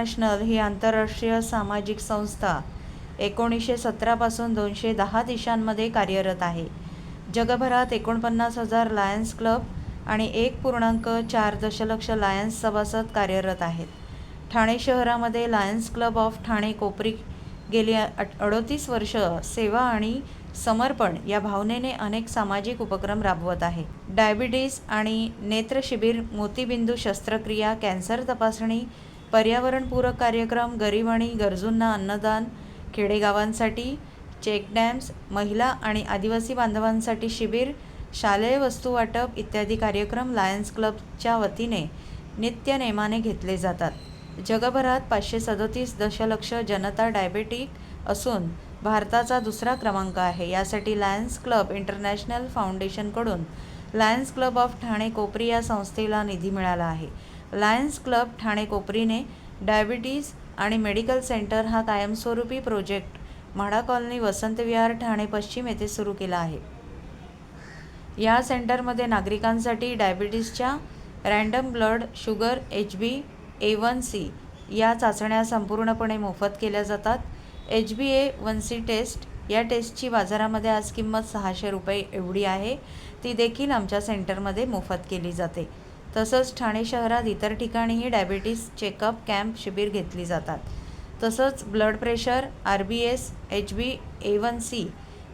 International ही आंतरराष्ट्रीय सामाजिक संस्था एकोणीसशे सतरापासून दोनशे दहा देशांमध्ये कार्यरत आहे. जगभरात एकोणपन्नास हजार लायन्स क्लब आणि एक पूर्णांक चार दशलक्ष लायन्स सभासद कार्यरत आहेत. ठाणे शहरामध्ये lions club of Thane Kopri गेली अडोतीस वर्ष सेवा आणि समर्पण या भावनेने अनेक सामाजिक उपक्रम राबवत आहे. डायबिटीज आणि नेत्रशिबिर मोतीबिंदू शस्त्रक्रिया कॅन्सर तपासणी पर्यावरणपूरक कार्यक्रम गरीब आणि गरजूंना अन्नदान खेडेगावांसाठी चेक डॅम्स महिला आणि आदिवासी बांधवांसाठी शिबिर शालेय वस्तू वाटप इत्यादी कार्यक्रम लायन्स क्लबच्या वतीने नित्य नेमाने घेतले जातात. जगभरात पाचशे सदोतीस दशलक्ष जनता डायबेटिक असून भारताचा दुसरा क्रमांक आहे. यासाठी Lions club international फाउंडेशनकडून Lions Club of Thane Kopri या संस्थेला निधी मिळाला आहे. लायन्स क्लब ठाणे कोपरीने डायबिटीज आणि मेडिकल सेंटर हा कायमस्वरूपी प्रोजेक्ट म्हाडा कॉलनी वसंत विहार ठाणे पश्चिम येथे सुरू केला आहे. या सेंटरमध्ये नागरिकांसाठी डायबिटीसच्या random blood sugar H B A one C या चाचण्या संपूर्णपणे मोफत केल्या जातात. H B A one C test या टेस्टची बाजारामध्ये आज किंमत सहाशे रुपये एवढी आहे. ती देखील आमच्या सेंटरमध्ये मोफत केली जाते. तसंच ठाणे शहरात इतर ठिकाणीही डायबिटीस चेकअप कॅम्प शिबिर घेतली जातात. तसंच blood pressure R B S H B A one C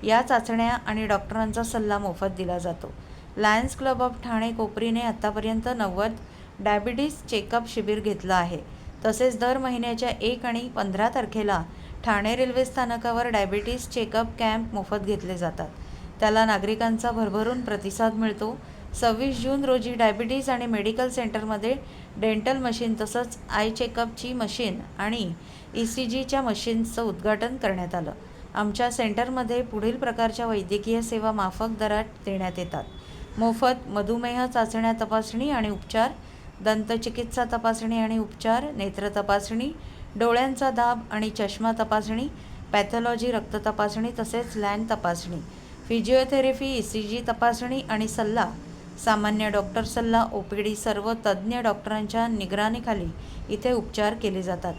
या चाचण्या आणि डॉक्टरांचा सल्ला मोफत दिला जातो. लायन्स क्लब ऑफ ठाणे कोपरीने आत्तापर्यंत नव्वद डायबिटीस चेकअप शिबिर घेतलं आहे. तसेच दर महिन्याच्या एक आणि पंधरा तारखेला ठाणे रेल्वे स्थानकावर डायबिटीस चेकअप कॅम्प मोफत घेतले जातात. त्याला नागरिकांचा भरभरून प्रतिसाद मिळतो. सव्वीस जून रोजी डायबिटीज आणि मेडिकल सेंटरमध्ये डेंटल मशीन तसंच आय चेकअपची मशीन आणि ई सी जीच्या मशीनचं उद्घाटन करण्यात आलं. आमच्या सेंटरमध्ये पुढील प्रकारच्या वैद्यकीय सेवा माफक दरात देण्यात येतात. मोफत मधुमेह चाचण्या तपासणी आणि उपचार दंतचिकित्सा तपासणी आणि उपचार नेत्र तपासणी डोळ्यांचा दाब आणि चष्मा तपासणी पॅथॉलॉजी रक्त तपासणी तसेच लँड तपासणी फिजिओथेरपी ई सी जी तपासणी आणि सल्ला सामान्य डॉक्टर सल्ला ओ पी डी सर्व तज्ज्ञ डॉक्टरांच्या निगराणीखाली इथे उपचार केले जातात.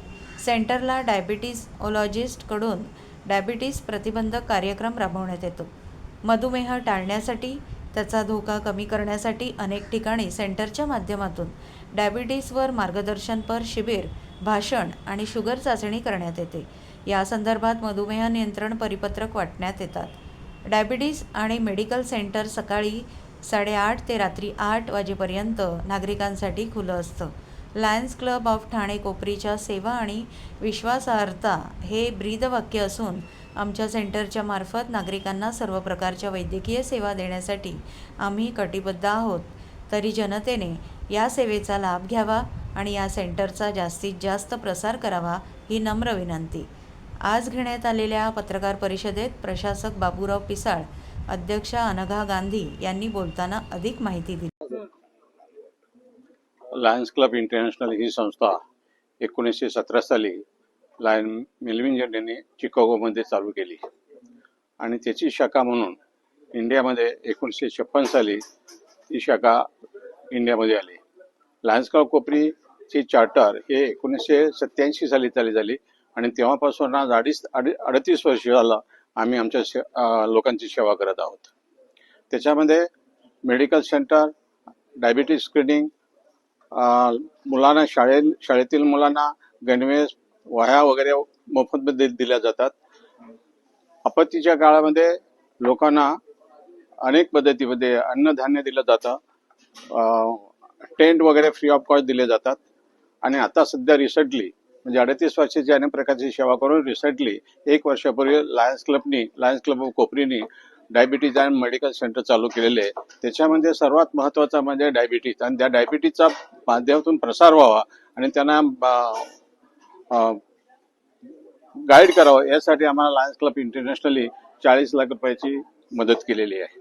सेंटरला डायबिटीज ओलॉजिस्टकडून डायबिटीस प्रतिबंधक कार्यक्रम राबवण्यात येतो. मधुमेह टाळण्यासाठी त्याचा धोका कमी करण्यासाठी अनेक ठिकाणी सेंटरच्या माध्यमातून डायबिटीसवर मार्गदर्शनपर शिबिर भाषण आणि शुगर चाचणी करण्यात येते. या संदर्भात मधुमेह नियंत्रण परिपत्रक वाटण्यात येतात. डायबिटीस आणि मेडिकल सेंटर सकाळी साडेआठ ते रात्री आठ वाजेपर्यंत नागरिकांसाठी खुलं असतं. लायन्स क्लब ऑफ ठाणे कोपरीच्या सेवा आणि विश्वासार्हता हे ब्रीदवाक्य असून आमच्या सेंटरच्या मार्फत नागरिकांना सर्व प्रकारच्या वैद्यकीय सेवा देण्यासाठी आम्ही कटिबद्ध आहोत. तरी जनतेने या सेवेचा लाभ घ्यावा आणि या सेंटरचा जास्तीत जास्त प्रसार करावा ही नम्र विनंती. आज घेण्यात आलेल्या पत्रकार परिषदेत प्रशासक बाबूराव पिसाळ अध्यक्षा अनघा गांधी यांनी बोलताना अधिक माहिती दिली. लायन्स क्लब इंटरनॅशनल ही संस्था एकोणीसशे सतरा साली लायन मेल्विन यांनी चिकागोमध्ये चालू केली. आणि त्याची शाखा म्हणून इंडियामध्ये एकोणीसशे छप्पन साली ती शाखा इंडियामध्ये आली. लायन्स क्लब कोपरीची चार्टर हे एकोणीसशे सत्याऐंशी साली चाली झाली. आणि तेव्हापासून आज अडीच अडी अडतीस वर्ष झालं आम्ही आमच्या से लोकांची सेवा करत आहोत. त्याच्यामध्ये मेडिकल सेंटर डायबिटीज स्क्रीनिंग मुलांना शाळे शाळेतील मुलांना गणवेश वह्या वगैरे मोफतमध्ये दिल्या जातात. आपत्तीच्या काळामध्ये लोकांना अनेक पद्धतीमध्ये अन्नधान्य दिलं जातं. टेंट वगैरे फ्री ऑफ कॉस्ट दिले जातात. आणि आता सध्या रिसेंटली म्हणजे अडतीस वर्षाची अनेक प्रकारची सेवा करून रिसेंटली एक वर्षापूर्वी लायन्स क्लबनी लायन्स क्लब ऑफ कोपरीनी डायबिटीज अँड मेडिकल सेंटर चालू केलेले. आहे त्याच्यामध्ये सर्वात महत्त्वाचा म्हणजे डायबिटीज आणि त्या डायबिटीजचा माध्यमातून प्रसार व्हावा आणि त्यांना गाईड करावं. यासाठी आम्हाला लायन्स क्लब इंटरनॅशनली चाळीस लाख रुपयाची मदत केलेली आहे.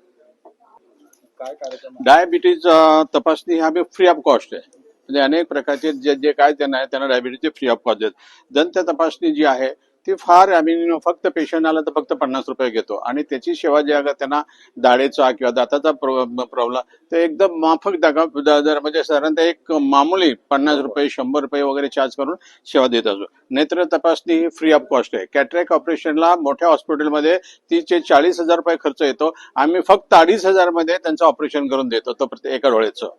डायबिटीज तपासणी ही आम्ही फ्री ऑफ कॉस्ट आहे. म्हणजे अनेक प्रकारचे जे जे काय त्यांना आहे त्यांना डायबिटीजचे फ्री ऑफ कॉस्ट देत दंत तपासणी जी आहे ती फार आम्ही फक्त पेशंट आला तर फक्त पन्नास रुपये घेतो. आणि त्याची सेवा जी आहे त्यांना दाढेचा किंवा दाताचा प्रॉब्लेम ते एकदम माफक दगा दर म्हणजे साधारणतः एक मामूली पन्नास रुपये शंभर रुपये वगैरे चार्ज करून सेवा देत असतो. नेत्र तपासणी ही फ्री ऑफ कॉस्ट आहे. कॅटरॅक ऑपरेशनला मोठ्या हॉस्पिटलमध्ये तीसचे चाळीस हजार रुपये खर्च येतो. आम्ही फक्त अडीच हजारमध्ये त्यांचं ऑपरेशन करून देतो तो प्रत्येक एका डोळ्याचं.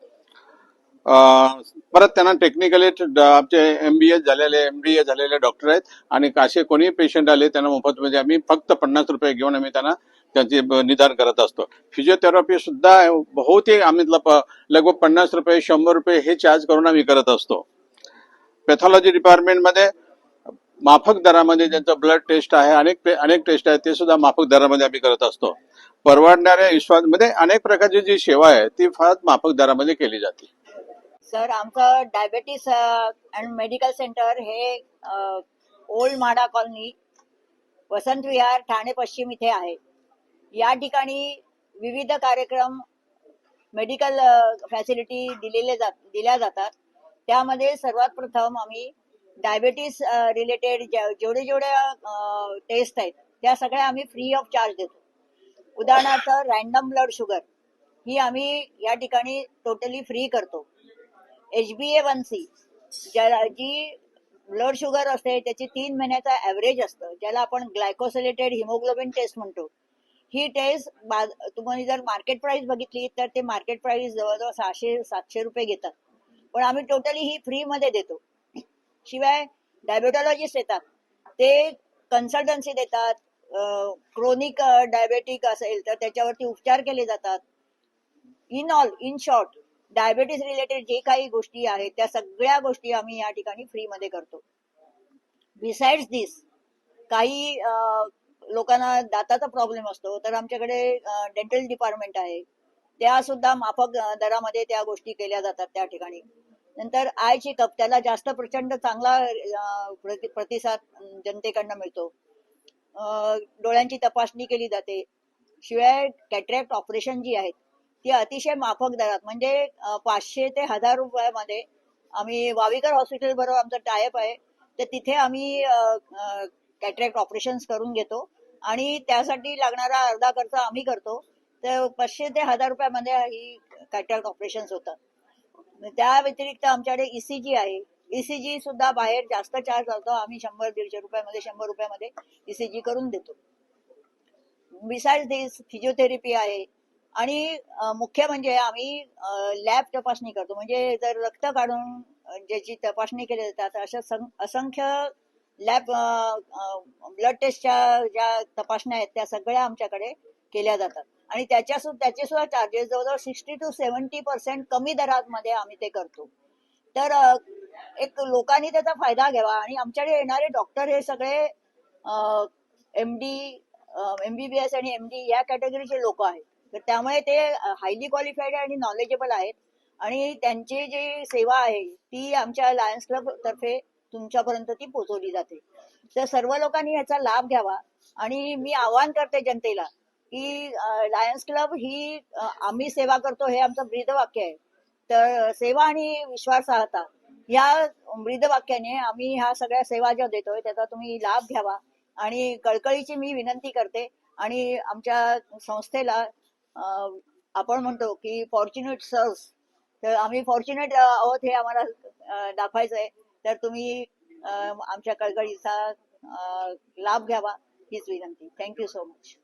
परत त्यांना टेक्निकली आमचे एमबीए झालेले एमबीए झालेले डॉक्टर आहेत. आणि असे कोणी पेशंट आले त्यांना मोफत म्हणजे आम्ही फक्त पन्नास रुपये घेऊन आम्ही त्यांना त्यांचे निदान करत असतो. फिजिओथेरपी सुद्धा बहुतेक आम्ही लगभग पन्नास रुपये शंभर रुपये हे चार्ज करून आम्ही करत असतो. पॅथॉलॉजी डिपार्टमेंटमध्ये माफक दरामध्ये ज्यांचं ब्लड टेस्ट आहे अनेक अनेक टेस्ट आहेत ते सुद्धा माफक दरामध्ये आम्ही करत असतो. परवडणाऱ्या विश्वासमध्ये अनेक प्रकारची जी सेवा आहे ती फार माफक दरामध्ये केली जाते. सर आमचं डायबेटीस अँड मेडिकल सेंटर हे ओल्ड माडा कॉलनी वसंत विहार ठाणे पश्चिम इथे आहे. या ठिकाणी विविध कार्यक्रम मेडिकल फॅसिलिटी दिलेले जात दिल्या जातात. त्यामध्ये सर्वात प्रथम आम्ही डायबेटीस रिलेटेड जेवढे जेवढे टेस्ट आहेत त्या सगळ्या आम्ही फ्री ऑफ चार्ज देतो. उदाहरणार्थ रॅन्डम ब्लड शुगर ही आम्ही या ठिकाणी टोटली फ्री करतो. H B A one C ज्याला जी ब्लड शुगर असते त्याची तीन महिन्याचा ऍव्हरेज असतं. ज्याला आपण ग्लायकोसिलेटेड हिमोग्लोबिन टेस्ट म्हणतो. ही टेस्ट तुम्ही जर मार्केट प्राइस बघितली तर ते मार्केट प्राइस जवळजवळ सहाशे सातशे रुपये घेतात. पण आम्ही टोटली ही फ्री मध्ये देतो. शिवाय डायबेटॉलॉजिस्ट येतात. ते कन्सल्टन्सी देतात. क्रोनिक डायबेटिक असेल तर त्याच्यावरती उपचार केले जातात. In all in short diabetes related जे काही गोष्टी आहेत त्या सगळ्या गोष्टी आम्ही या ठिकाणी फ्री मध्ये करतो. बिसाइड्स दिस काही लोकांना दाताचा प्रॉब्लेम असतो तर आमच्याकडे डेंटल डिपार्टमेंट आहे. त्या सुद्धा माफक दरामध्ये त्या गोष्टी केल्या जातात त्या ठिकाणी. नंतर आय चेकअप त्याला जास्त प्रचंड चांगला प्रतिसाद जनतेकडनं मिळतो. डोळ्यांची तपासणी केली जाते. शिवाय कॅटरॅक्ट ऑपरेशन जी आहेत ती अतिशय माफक दरात म्हणजे पाचशे ते हजार रुपयामध्ये आम्ही वावीकर हॉस्पिटल बरोबर आमचं टायप आहे. तर तिथे आम्ही कॅटरॅक्ट ऑपरेशन करून घेतो. आणि त्यासाठी लागणारा अर्धा खर्च आम्ही करतो. तर पाचशे ते हजार रुपयामध्ये ही कॅटरॅक्ट ऑपरेशन्स होतात. त्या व्यतिरिक्त आमच्याकडे ईसीजी आहे. ईसीजी सुद्धा बाहेर जास्त चार्ज लावतो. आम्ही शंभर दीडशे रुपयामध्ये शंभर रुपयामध्ये ईसीजी करून देतो. बिसाइड दिस फिजिओथेरपी आहे. आणि मुख्य म्हणजे आम्ही लॅब तपासणी करतो. म्हणजे जर रक्त काढून ज्याची तपासणी केली जातात अशा सं- असंख्य लॅब ब्लड टेस्टच्या ज्या तपासण्या आहेत त्या सगळ्या आमच्याकडे केल्या जातात. आणि त्याच्या त्याचे सुद्धा चार्जेस जवळजवळ सिक्स्टी टू सेव्हन्टी पर्सेंट कमी दरामध्ये आम्ही ते करतो. तर एक लोकांनी त्याचा फायदा घ्यावा आणि आमच्याकडे येणारे डॉक्टर हे सगळे एम डी एमबीबीएस आणि एम डी या कॅटेगरीचे लोक आहेत. तर त्यामुळे ते हायली क्वालिफाईड आणि नॉलेजेबल आहेत. आणि त्यांची जी सेवा आहे ती आमच्या लायन्स क्लब तर्फे तुमच्यापर्यंत ती पोहोचवली जाते. तर सर्व लोकांनी याचा लाभ घ्यावा. आणि मी आवाहन करते जनतेला की लायन्स क्लब ही आम्ही सेवा करतो हे आमचं ब्रीदवाक्य आहे. तर सेवा आणि विश्वासार्हता या ब्रीदवाक्याने आम्ही ह्या सगळ्या सेवा ज्या देतोय त्याचा तुम्ही लाभ घ्यावा. आणि कळकळीची मी विनंती करते. आणि आमच्या संस्थेला आपण म्हणतो की फॉर्च्युनेट सर्व्स तर आम्ही फॉर्च्युनेट आहोत हे आम्हाला दाखवायचं आहे तर तुम्ही आमच्या कळकळीचा लाभ घ्यावा हीच विनंती. Thank you so much